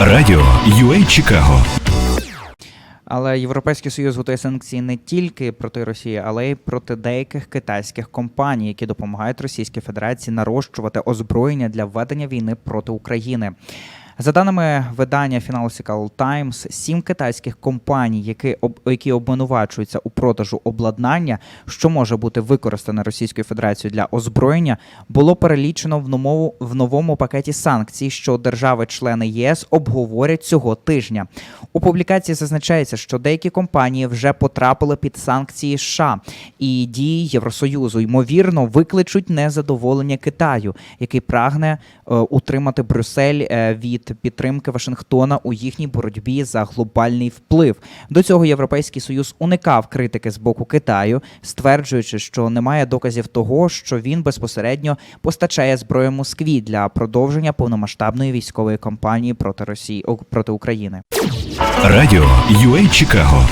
Радіо UA Чикаго Але Європейський Союз готує санкції не тільки проти Росії, але й проти деяких китайських компаній, які допомагають Російській Федерації нарощувати озброєння для ведення війни проти України. За даними видання Financial Times, сім китайських компаній, які об які обвинувачуються у продажу обладнання, що може бути використане Російською Федерацією для озброєння, було перелічено в новому в новому пакеті санкцій, що держави-члени ЄС обговорять цього тижня. У публікації зазначається, що деякі компанії вже потрапили під санкції США і дії Євросоюзу. Ймовірно, викличуть незадоволення Китаю, який прагне е, утримати Брюссель е, від підтримки Вашингтона у їхній боротьбі за глобальний вплив. До цього Європейський Союз уникав критики з боку Китаю, стверджуючи, що немає доказів того, що він безпосередньо постачає зброю Москві для продовження повномасштабної військової кампанії проти Росії проти України. Радіо UA Чикаго